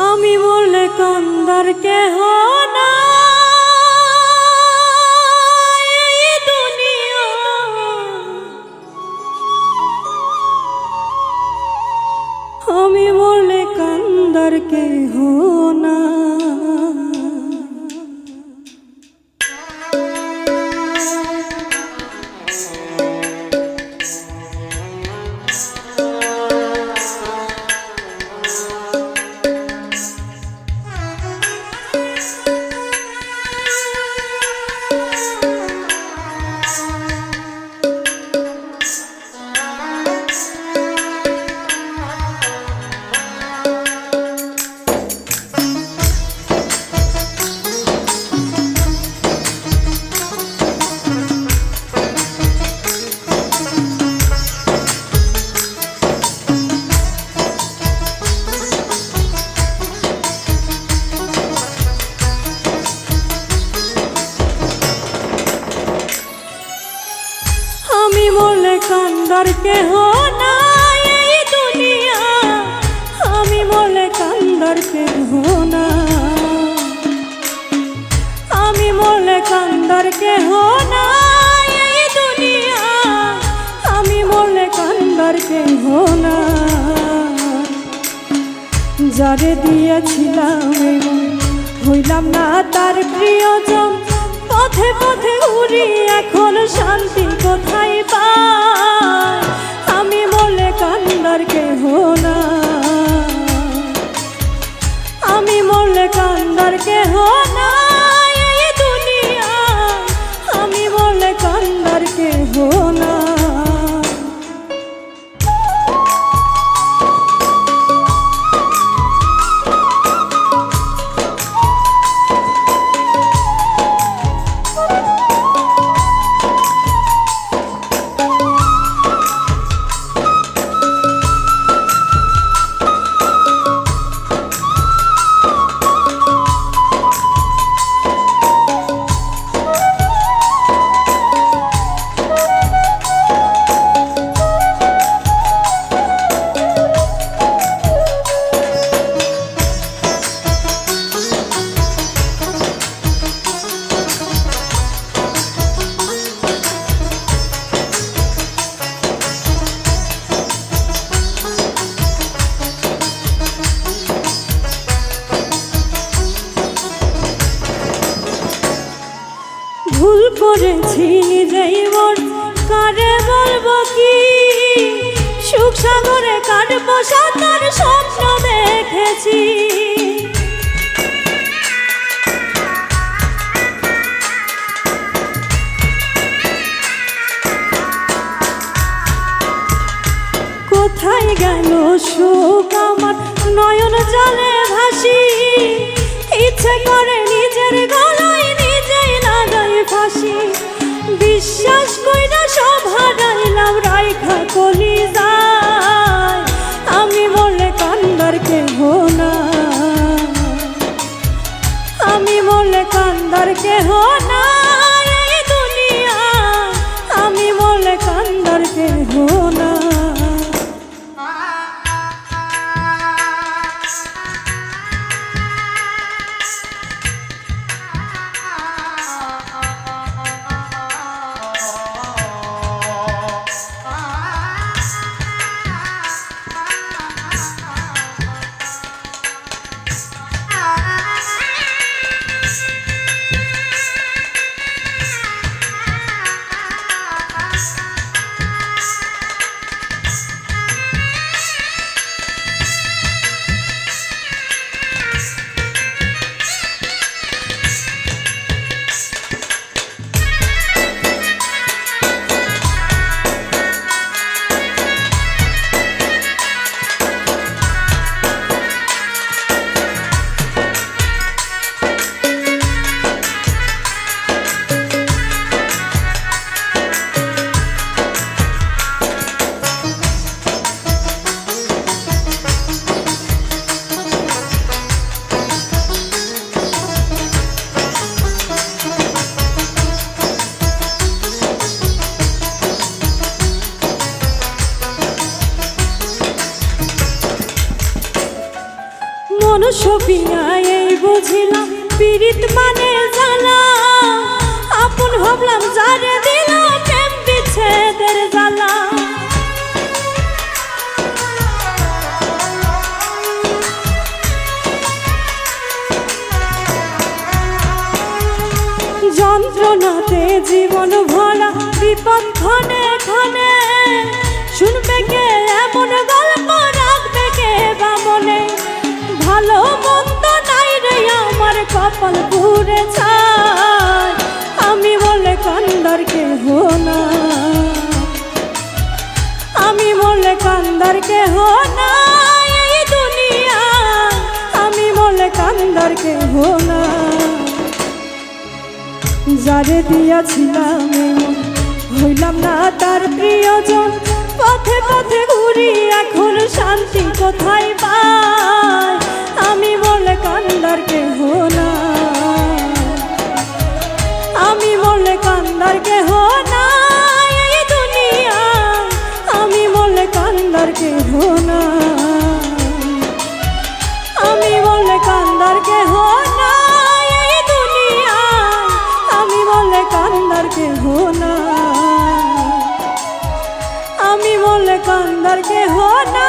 আমি বললে কান্দার এই আমি বললে কান্দার কেহ না কান্দার কেহ না এই দুনিয়া। আমি বললে কান্দার কেহ না আমি বললে কান্দার কেহ না এই দুনিয়া। আমি বললে কান্দার কেহ না যারে দিয়েছিলাম হইলাম না তার প্রিয়জন পথে পথে উড়ি এখন শান্তি কোথায় পাই করেছি নিজেই মোর কারে বলব কি? সুখ সাগরে কাটবো সাঁতার স্বপ্ন দেখেছি। কোথায় গেল সুখ আমার? নয়ন জলে ভাসি। ইচ্ছে করে নিজের গলায় আমি বলে কান্দার কেহ না সপিয়া বুঝিলাম, পীড়িত মানে জানা আপন ভাবলাম যারে দিল প্রেম বিচ্ছেদের জ্বালা। যন্ত্রণাতে জীবন ভরা বিপদ ক্ষণে ক্ষণে শুনবে কে পুরে ছায় আমি বলে কান্দার কে হো না আমি বলে কান্দার কে হো না এই দুনিয়া। আমি বলে কান্দার কে হো না যারে দিয়াছিলাম হইলাম না তার প্রিয়জন। পথে পথে ঘুরি, এখন শান্তি কোথায় পাই? আমি বলে কান্দার কে না না। আমি বলে কান্দার কে না।